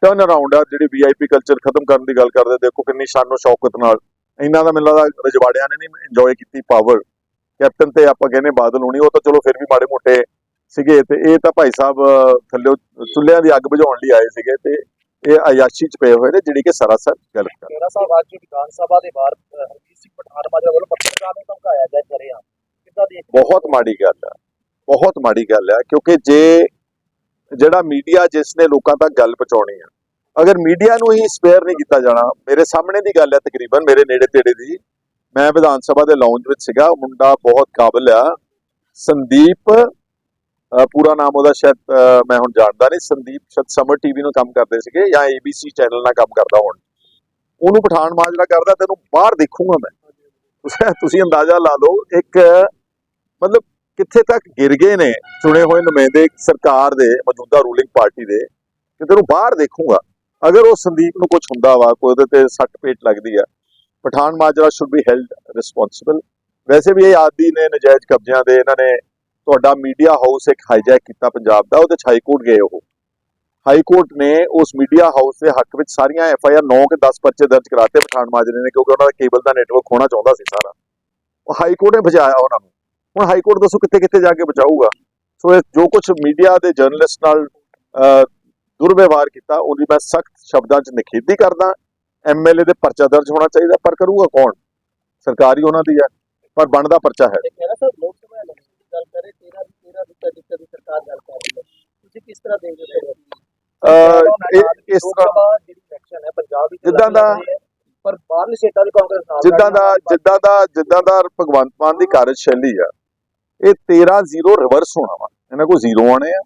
ਟਰਨ ਅਰਾਊਂਡ ਆ। ਜਿਹੜੀ ਵੀਆਈਪੀ ਕਲਚਰ ਖਤਮ ਕਰਨ ਦੀ ਗੱਲ ਕਰਦੇ, ਦੇਖੋ ਕਿੰਨੀ ਸ਼ਾਨੋ ਸ਼ੌਕਤ ਨਾਲ। ਇਹਨਾਂ ਦਾ ਮੈਨੂੰ ਲੱਗਦਾ ਰਜਵਾੜਿਆਂ ਨੇ ਨਹੀਂ ਇੰਜੋਏ ਕੀਤੀ ਪਾਵਰ ਕੈਪਟਨ ਤੇ ਆਪਾਂ ਕਹਿੰਦੇ ਬਾਦਲ ਹੋਣੀ, ਉਹ ਤਾਂ ਚਲੋ ਫਿਰ ਵੀ ਮਾੜੇ ਮੋਟੇ ਸੀਗੇ ਤੇ ਇਹ ਤਾਂ ਭਾਈ ਸਾਹਿਬ ਥੱਲੇ ਚੁੱਲ੍ਹਿਆਂ ਦੀ ਅੱਗ ਬੁਝਾਉਣ ਲਈ ਆਏ ਸੀਗੇ ਤੇ ਇਹ ਅਯਾਸ਼ੀ ਚ ਪਏ ਹੋਏ ਨੇ ਜਿਹੜੀ ਕਿ ਸਰਾਸਰ ਗਲਤ ਕਰ ਮੇਰਾ ਸਾਹਿਬ ਅੱਜ ਵਿਧਾਨ ਸਭਾ ਦੇ ਬਾਹਰ ਹਰਜੀਤ ਸਿੰਘ ਪਠਾਨ ਮਾਜਰਾ ਵੱਲੋਂ ਪੱਤਰਕਾਰ ਨੂੰ ਧਮਕਾਇਆ ਗਿਆ ਕਰਿਆ ਕਿੱਦਾਂ ਦੇਖ ਬਹੁਤ ਮਾੜੀ ਗੱਲ ਹੈ ਬਹੁਤ ਮਾੜੀ ਗੱਲ ਹੈ ਕਿਉਂਕਿ ਜੇ ਜਿਹੜਾ ਮੀਡੀਆ ਜਿਸ ਨੇ ਲੋਕਾਂ ਤੱਕ ਗੱਲ ਪਹੁੰਚਾਉਣੀ ਹੈ ਅਗਰ ਮੀਡੀਆ ਨੂੰ ਹੀ ਸਪੇਅਰ ਨਹੀਂ ਕੀਤਾ ਜਾਣਾ ਮੇਰੇ ਸਾਹਮਣੇ ਦੀ ਗੱਲ ਹੈ ਤਕਰੀਬਨ ਮੇਰੇ ਨੇੜੇ ਤੇੜੇ ਦੀ ਮੈਂ ਵਿਧਾਨ ਸਭਾ ਦੇ ਲਾਉਂਜ ਵਿੱਚ ਸੀਗਾ ਮੁੰਡਾ ਬਹੁਤ ਕਾਬਲ ਆ ਸੰਦੀਪ ਪੂਰਾ ਨਾਮ ਉਹਦਾ ਸ਼ਾਇਦ ਮੈਂ ਹੁਣ ਜਾਣਦਾ ਨਹੀਂ, ਸੰਦੀਪ ਸ਼ਾਇਦ ਸਮਰ ਟੀਵੀ ਨੂੰ ਕੰਮ ਕਰਦੇ ਸੀਗੇ ਜਾਂ ABC ਚੈਨਲ ਨਾਲ ਕੰਮ ਕਰਦਾ ਹੁਣ। ਉਹਨੂੰ ਪਠਾਨ ਮਾਜਰਾ ਕਰਦਾ, ਤੈਨੂੰ ਬਾਹਰ ਦੇਖੂਗਾ ਮੈਂ। ਤੁਸੀਂ ਅੰਦਾਜ਼ਾ ਲਾ ਲਓ, ਇੱਕ, ਮਤਲਬ ਕਿੱਥੇ ਤੱਕ ਗਿਰ ਗਏ ਨੇ, ਚੁਣੇ ਹੋਏ ਨੁਮਾਇੰਦੇ ਸਰਕਾਰ ਦੇ, ਮੌਜੂਦਾ ਰੂਲਿੰਗ ਪਾਰਟੀ ਦੇ, ਕਿ ਤੈਨੂੰ ਬਾਹਰ ਦੇਖੂਗਾ। ਅਗਰ ਉਹ ਸੰਦੀਪ ਨੂੰ ਕੁਝ ਹੁੰਦਾ ਵਾ, ਕੋਈ ਉਹਦੇ ਤੇ ਸੱਟ ਪੇਟ ਲੱਗਦੀ ਆ, Pathan Majra should be held responsible ਵੈਸੇ ਵੀ ਇਹ ਆਦੀ ਨੇ ਨਜਾਇਜ਼ ਕਬਜ਼ਿਆਂ ਦੇ, ਇਹਨਾਂ ਨੇ ਤੁਹਾਡਾ ਮੀਡੀਆ ਹਾਊਸ ਇੱਕ ਹਾਈਜੈਕ ਕੀਤਾ ਪੰਜਾਬ ਦਾ ਉਹਦੇ ਚ ਹਾਈ ਕੋਰਟ ਗਏ ਉਹ। ਹਾਈ ਕੋਰਟ ਨੇ ਉਸ ਮੀਡੀਆ ਹਾਊਸ ਦੇ ਹੱਕ ਵਿੱਚ ਸਾਰੀਆਂ ਐਫ ਆਈ ਆਰ 9 ਕੇ 10 ਪਰਚੇ ਦਰਜ ਕਰਾਤੇ ਪਠਾਨ ਮਾਜਰੇ ਨੇ ਕਿਉਂਕਿ ਉਹਨਾਂ ਦਾ ਕੇਬਲ ਦਾ ਨੈਟਵਰਕ ਹੋਣਾ ਚਾਹੁੰਦਾ ਸੀ ਸਾਰਾ। ਉਹ ਹਾਈ ਕੋਰਟ ਨੇ ਬਚਾਇਆ ਉਹਨਾਂ ਨੂੰ। ਹੁਣ ਹਾਈ ਕੋਰਟ ਦੱਸੋ ਕਿੱਥੇ ਕਿੱਥੇ ਜਾ ਕੇ ਬਚਾਊਗਾ ਸੋ ਇਹ ਜੋ ਕੁਝ ਮੀਡੀਆ ਦੇ ਜਰਨਲਿਸਟ ਨਾਲ ਅਹ, ਦੁਰਵਿਵਹਾਰ ਕੀਤਾ ਉਹਦੀ ਮੈਂ ਸਖਤ ਸ਼ਬਦਾਂ 'ਚ ਨਿਖੇਧੀ ਕਰਦਾ। ਐਮਐਲਏ ਦੇ ਪਰਚਾ ਦਰਜ ਹੋਣਾ ਚਾਹੀਦਾ ਪਰ ਕਰੂਗਾ ਕੌਣ? ਸਰਕਾਰ ਹੀ ਉਹਨਾਂ ਦੀ ਹੈ ਪਰ ਬਣਦਾ ਪਰਚਾ ਹੈ। ਰਿਹਾ ਗੱਲ ਕਰੇ 13 ਦੀ 13 ਦੀ ਕਦੀ ਕਦੀ ਸਰਕਾਰ ਗੱਲ ਕਰ ਰਹੀ ਹੈ। ਤੁਸੀਂ ਕਿਸ ਤਰ੍ਹਾਂ ਦੇਖਦੇ ਹੋ ਇਸ ਤਰ੍ਹਾਂ ਜਿਹੜੀ ਇਲੈਕਸ਼ਨ ਹੈ ਪੰਜਾਬ ਵਿੱਚ ਜਿੱਦਾਂ ਦਾ- ਰਹੀ ਪਰ ਬਾਹਰਲੇ ਸਟੇਟਾਂ ਦੀ ਕਾਂਗਰਸ ਨਾਲ ਜਿੱਦਾਂ ਦਾ ਜਿੱਦਾਂ ਦਾ ਜਿੱਦਾਂ ਦਾ ਭਗਵੰਤ ਮਾਨ ਦੀ ਕਾਰਜਸ਼ੈਲੀ ਆ ਇਹ 13 ਜ਼ੀਰੋ ਰਿਵਰਸ ਹੋਣਾ ਵਾ। ਇਹਨਾਂ ਕੋਲ ਜ਼ੀਰੋ ਆਣੇ ਆ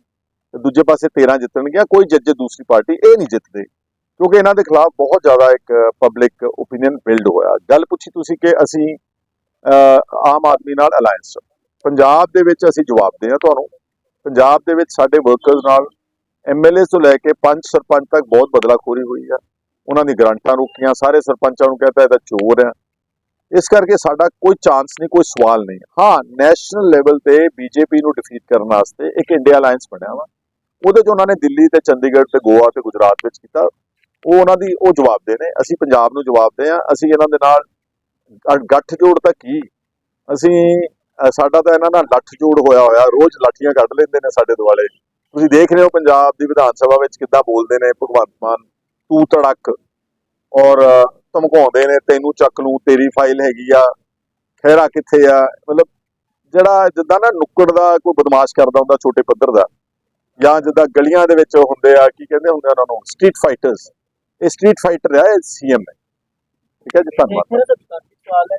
ਤੇ ਦੂਜੇ ਪਾਸੇ 13 ਜਿੱਤਣਗੀਆਂ ਕੋਈ ਜੱਜ ਦੂਸਰੀ ਪਾਰਟੀ ਇਹ ਨਹੀਂ ਜਿੱਤਦੇ। ਕਿਉਂਕਿ ਇਹਨਾਂ ਦੇ ਖਿਲਾਫ ਬਹੁਤ ਜ਼ਿਆਦਾ ਇੱਕ ਪਬਲਿਕ ਓਪੀਨੀਅਨ ਬਿਲਡ ਹੋਇਆ। ਗੱਲ ਪੁੱਛੀ ਤੁਸੀਂ ਕਿ ਅਸੀਂ ਆਮ ਆਦਮੀ ਨਾਲ ਅਲਾਈਅੰਸ ਪੰਜਾਬ ਦੇ ਵਿੱਚ ਅਸੀਂ ਜਵਾਬ ਦੇ ਆ ਤੁਹਾਨੂੰ। ਪੰਜਾਬ ਦੇ ਵਿੱਚ ਸਾਡੇ ਵਰਕਰਸ ਨਾਲ ਐਮਐਲਏ ਤੋਂ ਲੈ ਕੇ ਪੰਜ ਸਰਪੰਚ ਤੱਕ ਬਹੁਤ ਬਦਲਾਖੋਰੀ ਹੋਈ ਆ। ਉਹਨਾਂ ਦੀ ਗਰੰਟਾਂ ਰੁਕੀਆਂ, ਸਾਰੇ ਸਰਪੰਚਾਂ ਨੂੰ ਕਹਿੰਦਾ ਇਹਦਾ ਚੋਰ ਆ। ਇਸ ਕਰਕੇ ਸਾਡਾ ਕੋਈ ਚਾਂਸ ਨਹੀਂ, ਕੋਈ ਸਵਾਲ ਨਹੀਂ। ਹਾਂ ਨੈਸ਼ਨਲ ਲੈਵਲ ਤੇ ਬੀਜੇਪੀ ਨੂੰ ਡਿਫੀਟ ਕਰਨ ਵਾਸਤੇ ਇੱਕ ਇੰਡੀਆ ਅਲਾਈਅੰਸ ਬਣਿਆ ਵਾ। ਉਹਦੇ 'ਚ ਉਹਨਾਂ ਨੇ ਦਿੱਲੀ ਤੇ ਚੰਡੀਗੜ੍ਹ ਤੇ ਗੋਆ ਤੇ ਗੁਜਰਾਤ ਵਿੱਚ ਕੀਤਾ। ਉਹ ਉਹਨਾਂ ਦੀ ਉਹ ਜਵਾਬ ਦੇ ਨੇ। ਅਸੀਂ ਪੰਜਾਬ ਨੂੰ ਜਵਾਬ ਦੇ ਆ। ਅਸੀਂ ਇਹਨਾਂ ਦੇ ਨਾਲ ਅ- ਗੱਠਜੋੜ ਤਾਂ ਕੀ? ਅਸੀਂ ਸਾਡਾ ਤਾਂ ਇਹਨਾਂ ਨਾਲ ਲੱਠਜੋੜ ਹੋਇਆ ਹੋਇਆ, ਰੋਜ਼ ਲਾਠੀਆਂ ਕੱਢ ਲੈਂਦੇ ਨੇ ਸਾਡੇ ਦੁਆਲੇ। ਤੁਸੀਂ ਦੇਖ ਰਹੇ ਹੋ ਪੰਜਾਬ ਦੀ ਵਿਧਾਨ ਸਭਾ ਵਿੱਚ ਕਿੱਦਾਂ ਬੋਲਦੇ ਨੇ, ਭਗਵੰਤ ਮਾਨ ਤੂੰ ਤੜਕ ਔਰ ਧਮਕਾਉਂਦੇ ਨੇ, ਤੈਨੂੰ ਚੱਕ ਲੂੰ, ਤੇਰੀ ਫਾਈਲ ਹੈਗੀ ਆ ਖੈਰਾ ਕਿੱਥੇ ਆ? ਮਤਲਬ ਜਿਹੜਾ ਜਿੱਦਾਂ ਨਾ ਨੁੱਕੜ ਦਾ ਕੋਈ ਬਦਮਾਸ਼ ਕਰਦਾ ਹੁੰਦਾ, ਛੋਟੇ ਪੱਧਰ ਦਾ, ਜਾਂ ਜਿੱਦਾਂ ਗਲੀਆਂ ਦੇ ਵਿੱਚ ਹੁੰਦੇ ਆ, ਕੀ ਕਹਿੰਦੇ ਹੁੰਦੇ ਆ ਉਹਨਾਂ ਨੂੰ? ਸਟਰੀਟ ਫਾਈਟਰਸ ਇਹ ਸਟਰੀਟ ਫਾਈਟਰ ਆ, ਇਹ ਸੀਐਮ ਹੈ। ਠੀਕ ਹੈ ਜੀ, ਧੰਨਵਾਦ।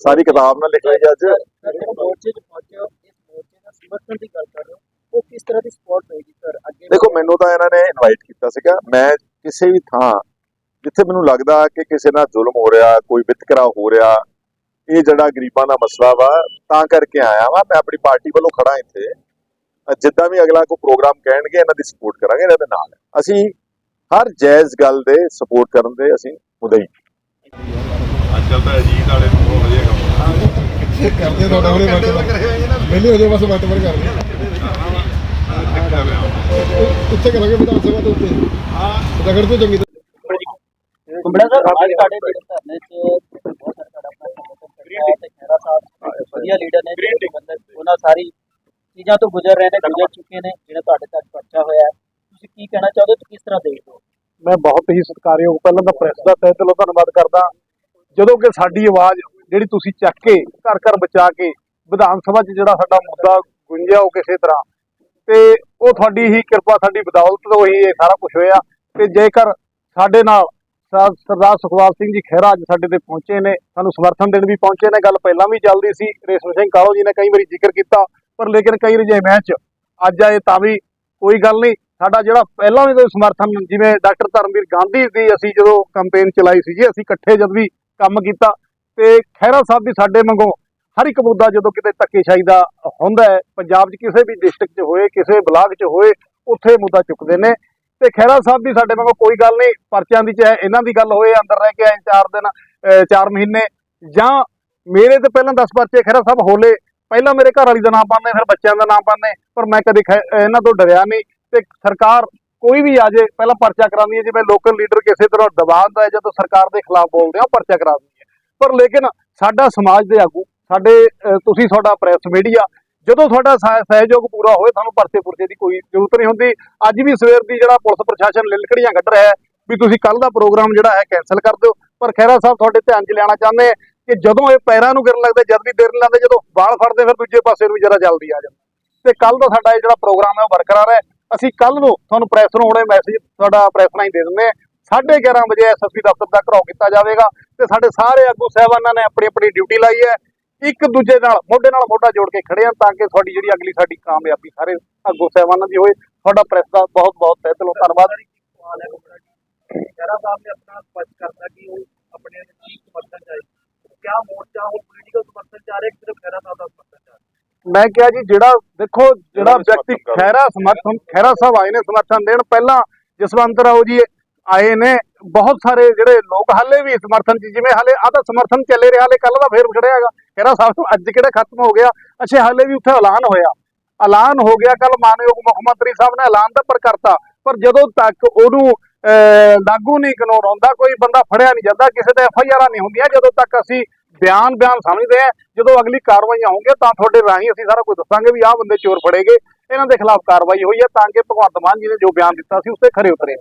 ਸਰ ਕਿਤਾਬ ਨਾਲ ਲਿਖ ਅੱਜ। ਸਰ ਜਿਹੜੇ ਮੋਰਚੇ 'ਚ ਪਹੁੰਚੇ ਹੋ ਇਸ ਮੋਰਚੇ ਦਾ ਸਮਰਥਨ ਦੀ ਗੱਲ ਕਰ ਰਹੇ ਹੋ। ਉਹ ਕਿਸ ਤਰ੍ਹਾਂ ਦੀ ਸਪੋਰਟ ਹੋਏਗੀ ਸਰ ਅੱਗੇ ਦੇਖੋ ਮੈਨੂੰ ਤਾਂ ਇਹਨਾਂ ਨੇ ਇਨਵਾਈਟ ਕੀਤਾ ਸੀਗਾ। ਮੈਂ ਕਿਸੇ ਵੀ ਥਾਂ ਜਿੱਥੇ ਮੈਨੂੰ ਲੱਗਦਾ ਕਿ ਕਿਸੇ ਨਾਲ ਜ਼ੁਲਮ ਹੋ ਰਿਹਾ ਕੋਈ ਵਿਤਕਰਾ ਹੋ ਰਿਹਾ ਇਹ ਜਿਹੜਾ ਗਰੀਬਾਂ ਦਾ ਮਸਲਾ ਵਾ ਤਾਂ ਕਰਕੇ ਆਇਆ ਵਾ। ਮੈਂ ਆਪਣੀ ਪਾਰਟੀ ਵੱਲੋਂ ਖੜਾ ਇੱਥੇ। ਜਿੱਦਾਂ ਵੀ ਅਗਲਾ ਕੋਈ ਪ੍ਰੋਗਰਾਮ ਕਹਿਣਗੇ ਇਹਨਾਂ ਦੀ ਸਪੋਰਟ ਕਰਾਂਗੇ ਇਹਨਾਂ ਦੇ ਨਾਲ। ਅਸੀਂ ਹਰ ਜਾਇਜ਼ ਗੱਲ ਦੇ ਸਪੋਰਟ ਕਰਨ ਦੇ ਅਸੀਂ ਮੁਦਈ ਕੱਲ ਤਾਂ ਅਜੀਤ ਵਾਲੇ ਨੂੰ ਬਹੁਤ ਵਧੀਆ ਕੰਮ ਕਰਦੇ ਤੁਹਾਡਾ ਉਹਨੇ ਵਰਤ ਮੈਨੂੰ ਹੋ ਜਾਏ ਬਸ ਵਰਤ ਵਰ ਕਰ ਲਈ ਸਿੱਖਦਾ ਪਿਆ ਉੱਥੇ ਕਰਾਂਗੇ ਵਿਧਾਨ ਸਭਾ ਦੇ ਉੱਤੇ। ਰਗੜ ਤੋਂ ਚੰਗੀ ਤਰ੍ਹਾਂ। ਕੁੰਬੜਾ ਸਰ ਅੱਜ ਸਾਡੇ ਜਿਹੜੇ ਧਰਨੇ 'ਚ ਬਹੁਤ ਸਾਰੇ ਸਾਡਾ ਆਪਣਾ ਸਮਰਥਨ ਕਰਦਾ ਹੈ ਤੇ ਖੈਰਾ ਸਾਹਿਬ ਵਧੀਆ ਲੀਡਰ ਨੇ ਜਿਹੜੇ ਮਤਲਬ ਉਹਨਾਂ ਸਾਰੀ ਚੀਜ਼ਾਂ ਤੋਂ ਗੁਜ਼ਰ ਰਹੇ ਨੇ ਗੁਜ਼ਰ ਚੁੱਕੇ ਨੇ ਜਿਹੜਾ ਤੁਹਾਡੇ ਤੱਕ ਪਹੁੰਚਾ ਹੋਇਆ ਹੈ। ਤੁਸੀਂ ਕੀ ਕਹਿਣਾ ਚਾਹੋਗੇ ਤੇ ਕਿਸ ਤਰ੍ਹਾਂ ਦੇਖਦੇ ਹੋ? ਮੈਂ ਬਹੁਤ ਹੀ ਸਤਿਕਾਰਯੋਗ ਪਹਿਲਾਂ ਤਾਂ ਪ੍ਰੈਸ ਦਾ ਤਹਿ ਦਿਲੋਂ ਧੰਨਵਾਦ ਕਰਦਾ। ਜਦੋਂ ਕਿ ਸਾਡੀ ਆਵਾਜ਼ ਜਿਹੜੀ ਤੁਸੀਂ ਚੱਕ ਕੇ ਘਰ ਘਰ ਬਚਾ ਕੇ ਵਿਧਾਨ ਸਭਾ 'ਚ ਜਿਹੜਾ ਸਾਡਾ ਮੁੱਦਾ ਗੁੰਝਿਆ ਉਹ ਕਿਸੇ ਤਰ੍ਹਾਂ, ਤੇ ਉਹ ਤੁਹਾਡੀ ਹੀ ਕਿਰਪਾ, ਸਾਡੀ ਬਦੌਲਤ ਤੋਂ ਹੀ ਇਹ ਸਾਰਾ ਕੁਝ ਹੋਇਆ। ਤੇ ਜੇਕਰ ਸਾਡੇ ਨਾਲ ਸਰਦਾਰ ਸੁਖਵਾਲ ਸਿੰਘ ਜੀ ਖਹਿਰਾ ਅੱਜ ਸਾਡੇ ਤੇ ਪਹੁੰਚੇ ਨੇ, ਸਾਨੂੰ ਸਮਰਥਨ ਦੇਣ ਵੀ ਪਹੁੰਚੇ ਨੇ, ਗੱਲ ਪਹਿਲਾਂ ਵੀ ਚੱਲਦੀ ਸੀ, ਰੇਸ਼ਮ ਸਿੰਘ ਕਾਲੋ ਜੀ ਨੇ ਕਈ ਵਾਰੀ ਜ਼ਿਕਰ ਕੀਤਾ, ਪਰ ਲੇਕਿਨ ਕਈ ਰੁਝੇਵਿਆਂ 'ਚ ਅੱਜ ਆਏ ਤਾਂ ਵੀ ਕੋਈ ਗੱਲ ਨਹੀਂ। ਸਾਡਾ ਜਿਹੜਾ ਪਹਿਲਾਂ ਵੀ ਕੋਈ ਸਮਰਥਨ, ਜਿਵੇਂ ਡਾਕਟਰ ਧਰਮਵੀਰ ਗਾਂਧੀ ਦੀ ਅਸੀਂ ਜਦੋਂ ਕੈਂਪੇਨ ਚਲਾਈ ਸੀ ਜੀ, ਅਸੀਂ ਇਕੱਠੇ ਜਦ ਵੀ ਕੰਮ ਕੀਤਾ ਤੇ ਖਹਿਰਾ ਸਾਹਿਬ ਵੀ ਸਾਡੇ ਵਾਂਗੋਂ ਹਰ ਇੱਕ ਮੁੱਦਾ ਜਦੋਂ ਕਿਤੇ ਧੱਕੇਸ਼ਾਹੀ ਦਾ ਹੁੰਦਾ ਹੈ, ਪੰਜਾਬ 'ਚ ਕਿਸੇ ਵੀ ਡਿਸਟ੍ਰਿਕਟ 'ਚ ਹੋਏ, ਕਿਸੇ ਬਲਾਕ 'ਚ ਹੋਏ, ਉੱਥੇ ਮੁੱਦਾ ਚੁੱਕਦੇ ਨੇ। ਤੇ ਖਹਿਰਾ ਸਾਹਿਬ ਵੀ ਸਾਡੇ ਵਾਂਗੋਂ ਕੋਈ ਗੱਲ ਨਹੀਂ, ਪਰਚਿਆਂ ਦੀ ਚਾਹੇ ਇਹਨਾਂ ਦੀ ਗੱਲ ਹੋਏ, ਅੰਦਰ ਰਹਿ ਕੇ ਆਏ ਚਾਰ ਦਿਨ, ਅਹ ਚਾਰ ਮਹੀਨੇ ਜਾਂ ਮੇਰੇ ਤੇ ਪਹਿਲਾਂ 10 ਪਰਚੇ ਖਹਿਰਾ ਸਾਹਿਬ ਹੋਲੇ, ਪਹਿਲਾਂ ਮੇਰੇ ਘਰ ਵਾਲੀ ਦਾ ਨਾਮ ਪਾਉਂਦੇ, ਫਿਰ ਬੱਚਿਆਂ ਦਾ ਨਾਮ ਪਾਉਂਦੇ, ਪਰ ਮੈਂ ਕਦੇ ਖੈ- ਇਹਨਾਂ ਤੋਂ ਡਰਿਆ ਨਹੀਂ ਤੇ ਸਰਕਾਰ ਕੋਈ ਵੀ ਆ ਜੇ, ਪਹਿਲਾਂ ਪਰਚਾ ਕਰਾਉਂਦੀ ਹੈ, ਜਿਵੇਂ ਲੋਕਲ ਲੀਡਰ ਕਿਸੇ ਤਰ੍ਹਾਂ ਦਬਾਅ ਹੈ ਜਦੋਂ ਸਰਕਾਰ ਦੇ ਖਿਲਾਫ ਬੋਲਦੇ ਆ, ਉਹ ਪਰਚਾ ਕਰਾ ਦਿੰਦੀ ਹੈ। ਪਰ ਲੇਕਿਨ ਸਾਡਾ ਸਮਾਜ ਦੇ ਆਗੂ, ਸਾਡੇ ਤੁਸੀਂ ਤੁਹਾਡਾ ਪ੍ਰੈਸ ਮੀਡੀਆ ਜਦੋਂ ਤੁਹਾਡਾ ਸਹਿ- ਸਹਿਯੋਗ ਪੂਰਾ ਹੋਵੇ, ਤੁਹਾਨੂੰ ਪਰਚੇ ਪੁਰਚੇ ਦੀ ਕੋਈ ਜ਼ਰੂਰਤ ਨਹੀਂ ਹੁੰਦੀ। ਅੱਜ ਵੀ ਸਵੇਰ ਦੀ ਜਿਹੜਾ ਪੁਲਿਸ ਪ੍ਰਸ਼ਾਸਨ ਲਿਲਕੜੀਆਂ ਕੱਢ ਰਿਹਾ ਹੈ ਵੀ ਤੁਸੀਂ ਕੱਲ ਦਾ ਪ੍ਰੋਗਰਾਮ ਜਿਹੜਾ ਹੈ ਕੈਨਸਲ ਕਰ ਦਿਓ। ਪਰ ਖੈਰਾ ਸਾਹਿਬ, ਤੁਹਾਡੇ ਧਿਆਨ 'ਚ ਲਿਆਉਣਾ ਚਾਹੁੰਦੇ ਕਿ ਜਦੋਂ ਇਹ ਪੈਰਾਂ ਨੂੰ ਗਿਰਨ ਲੱਗਦੇ, ਜਦ ਵੀ ਦੇਰ ਲਾਉਂਦੇ ਜਦੋਂ ਵਾਲ ਫੜਦੇ, ਫਿਰ ਦੂਜੇ ਪਾਸੇ ਨੂੰ ਜਰਾ ਜਲਦੀ ਆ ਜਾਂਦਾ ਤੇ ਕੱਲ ਦਾ ਸਾਡਾ ਇਹ ਜਿਹੜਾ ਪ੍ਰੋਗਰਾਮ ਹੈ, ਉਹ ਬਰਕਰਾਰ ਹੈ। ਅਸੀਂ ਕੱਲ ਨੂੰ ਤੁਹਾਨੂੰ ਪ੍ਰੈਸ ਨੂੰ ਹੁਣੇ ਮੈਸੇਜ ਤੁਹਾਡਾ ਪ੍ਰੈਸ ਰਾਹੀਂ ਦੇ ਦਿੰਦੇ ਹਾਂ। 11:30 ਵਜੇ ਐਸਐਸਪੀ ਦਫ਼ਤਰ ਦਾ ਘਰਾਓ ਕੀਤਾ ਜਾਵੇਗਾ ਤੇ ਸਾਡੇ ਸਾਰੇ ਆਗੂ ਸਾਹਿਬਾਨਾਂ ਨੇ ਆਪਣੀ ਆਪਣੀ ਡਿਊਟੀ ਲਾਈ ਹੈ। ਇੱਕ ਦੂਜੇ ਨਾਲ, ਮੋਢੇ ਨਾਲ ਮੋਢਾ ਜੋੜ ਕੇ ਖੜੇ ਹਾਂ ਤਾਂ ਕਿ ਤੁਹਾਡੀ ਜਿਹੜੀ ਅਗਲੀ ਸਾਡੀ ਕਾਮਯਾਬੀ ਸਾਰੇ ਆਗੂ ਸਾਹਿਬਾਨਾਂ ਦੀ ਹੋਏ। ਤੁਹਾਡਾ ਪ੍ਰੈਸ ਦਾ ਬਹੁਤ ਬਹੁਤ ਤਹਿ ਦਿਲੋਂ ਧੰਨਵਾਦ। ਸਵਾਲ ਸਾਹਿਬ ਨੇ ਆਪਣਾ ਸਪਸ਼ਟ ਕਰਤਾ ਕਿ ਉਹ ਆਪਣੇ ਸਮਰਥਨ ਚਾਹੇ ਕਿਆ ਮੋਰਚਾ, ਉਹ ਪੋਲੀਟੀਕਲ ਸਮਰਥਨ ਚਾਹ ਰਿਹਾ ਸਿਰਫ ਖਹਿਰਾ ਸਾਹਿਬ ਦਾ ਮੈਂ ਕਿਹਾ ਜੀ ਜਿਹੜਾ ਦੇਖੋ ਜਿਹੜਾ ਵਿਅਕਤੀ ਖੈਰਾ ਸਮਰਥਨ ਖੈਰਾ ਸਾਹਿਬ ਆਏ ਨੇ ਸਮਰਥਨ ਦੇਣ। ਪਹਿਲਾਂ ਜਸਵੰਤ ਰਾਓ ਜੀ ਆਏ ਨੇ। ਬਹੁਤ ਸਾਰੇ ਜਿਹੜੇ ਲੋਕ ਹਾਲੇ ਵੀ ਸਮਰਥਨ ਚ ਜਿਵੇਂ ਹਾਲੇ ਆ ਤਾਂ ਸਮਰਥਨ ਚੱਲੇ ਰਿਹਾ ਹਾਲੇ ਕੱਲ ਦਾ ਫੇਰ ਖੜਿਆ ਹੈਗਾ। ਕਹਿੰਦਾ ਸਾਹਿਬ ਅੱਜ ਕਿਹੜਾ ਖਤਮ ਹੋ ਗਿਆ? ਅੱਛਾ ਹਾਲੇ ਵੀ ਉੱਥੇ ਐਲਾਨ ਹੋਇਆ। ਐਲਾਨ ਹੋ ਗਿਆ ਕੱਲ ਮਾਨਯੋਗ ਮੁੱਖ ਮੰਤਰੀ ਸਾਹਿਬ ਨੇ ਐਲਾਨ ਤਾਂ ਪਰ ਕਰਤਾ। ਪਰ ਜਦੋਂ ਤੱਕ ਉਹਨੂੰ ਲਾਗੂ ਨਹੀਂ ਕਾਨੂੰਨ ਹੁੰਦਾ ਕੋਈ ਬੰਦਾ ਫੜਿਆ ਨਹੀਂ ਜਾਂਦਾ ਕਿਸੇ ਤੇ ਐਫ ਆਈ ਆਰਾਂ ਨਹੀਂ ਹੁੰਦੀਆਂ ਜਦੋਂ ਤੱਕ ਅਸੀਂ ਬਿਆਨ ਬਿਆਨ ਸਮਝਦੇ ਆ ਜਦੋਂ ਅਗਲੀ ਕਾਰਵਾਈਆਂ ਹੋਣਗੀਆਂ ਤਾਂ ਤੁਹਾਡੇ ਰਾਹੀਂ ਅਸੀਂ ਸਾਰਾ ਕੁਝ ਦੱਸਾਂਗੇ ਵੀ ਆਹ ਬੰਦੇ ਚੋਰ ਫੜੇਗੇ ਇਹਨਾਂ ਦੇ ਖਿਲਾਫ ਕਾਰਵਾਈ ਹੋਈ ਹੈ ਤਾਂ ਕਿ ਭਗਵੰਤ ਮਾਨ ਜੀ ਨੇ ਜੋ ਬਿਆਨ ਦਿੱਤਾ ਸੀ ਉਸ ਤੇ ਖਰੇ ਉਤਰੇ।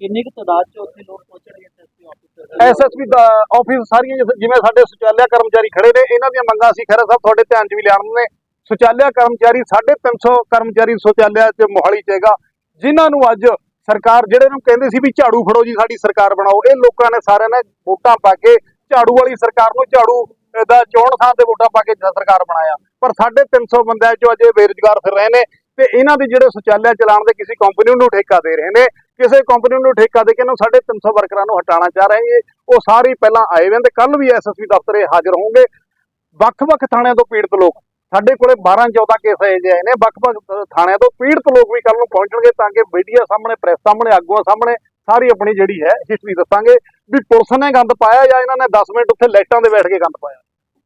ਕਿੰਨੀ ਕੁ ਤਾਦਾਦ 'ਚ ਉੱਥੇ ਲੋਕ ਪਹੁੰਚਣਗੇ ਐਸਐਸਪੀ ਆਫਿਸ ਐਸਐਸਪੀ ਦਾ ਆਫਿਸ ਸਾਰੀਆਂ ਜਿਵੇਂ ਸਾਡੇ ਸੁਚਾਲਿਆ ਕਰਮਚਾਰੀ ਖੜੇ ਨੇ ਇਹਨਾਂ ਦੀਆਂ ਮੰਗਾਂ ਅਸੀਂ ਖੈਰਾ ਸਾਹਿਬ ਤੁਹਾਡੇ ਧਿਆਨ 'ਚ ਵੀ ਲਿਆਉਣ ਨੇ। ਸੁਚਾਲਿਆ ਕਰਮਚਾਰੀ 350 ਕਰਮਚਾਰੀ ਸੁਚਾਲਿਆ 'ਚ ਮੋਹਾਲੀ 'ਚ ਹੈਗਾ ਜਿਨ੍ਹਾਂ ਨੂੰ ਅੱਜ ਸਰਕਾਰ ਜਿਹੜੇ ਨੂੰ ਕਹਿੰਦੇ ਸੀ ਵੀ ਝਾੜੂ ਫੜੋ ਜੀ ਸਾਡੀ ਸਰਕਾਰ ਬਣਾਓ ਇਹ ਲੋਕਾਂ ਨੇ ਸਾਰਿਆਂ ਨੇ ਵੋਟਾਂ ਪਾ ਕੇ ਝਾੜੂ ਵਾਲੀ ਸਰਕਾਰ ਨੂੰ ਝਾੜੂ ਦਾ ਚੋਣ ਥਾਂ ਤੇ ਵੋਟਾਂ ਪਾ ਕੇ ਸਰਕਾਰ ਬਣਾਇਆ। ਪਰ 350 ਬੰਦਿਆਂ 'ਚੋਂ ਅਜੇ ਬੇਰੁਜ਼ਗਾਰ ਫਿਰ ਰਹੇ ਨੇ ਤੇ ਇਹਨਾਂ ਦੇ ਜਿਹੜੇ ਸੁਚਾਲਿਆ ਚਲਾਉਣ ਦੇ ਕਿਸੇ ਕੰਪਨੀ ਨੂੰ ਠੇਕਾ ਦੇ ਰਹੇ ਨੇ। ਕਿਸੇ ਕੰਪਨੀ ਨੂੰ ਠੇਕਾ ਦੇ ਕੇ ਇਹਨੂੰ 350 ਵਰਕਰਾਂ ਨੂੰ ਹਟਾਉਣਾ ਚਾਹ ਰਹੇ ਨੇ। ਉਹ ਸਾਰੇ ਪਹਿਲਾਂ ਆਏ ਹੋਏ ਨੇ ਕੱਲ ਵੀ ਐਸਐਸਪੀ ਦਫ਼ਤਰੇ ਹਾਜ਼ਰ ਹੋਣਗੇ। ਵੱਖ-ਵੱਖ ਥਾਣਿਆਂ ਤੋਂ ਪੀੜਤ ਲੋਕ, ਸਾਡੇ ਕੋਲੇ 12 14 ਕੇਸ ਆਏ ਜੇ ਆਏ ਨੇ। ਵੱਖ-ਵੱਖ ਥਾਣਿਆਂ ਤੋਂ ਪੀੜਤ ਲੋਕ ਵੀ ਕੱਲ ਨੂੰ ਪਹੁੰਚਣਗੇ ਤਾਂ ਕਿ ਮੀਡੀਆ ਸਾਹਮਣੇ, ਪ੍ਰੈਸ ਸਾਹਮਣੇ, ਆਗੂਆਂ ਸਾਹਮਣੇ ਸਾਰੀ ਆਪਣੀ ਜਿਹੜੀ ਹੈ ਹਿਸਟਰੀ ਦੱਸਾਂਗੇ। ਵੀ ਪੁਲਿਸ ਨੇ ਗੰਦ ਪਾਇਆ ਜਾਂ ਇਹਨਾਂ ਨੇ 10 ਮਿੰਟ ਉੱਥੇ ਲਾਈਟਾਂ ਦੇ ਬੈਠ ਕੇ ਗੰਦ ਪਾਇਆ?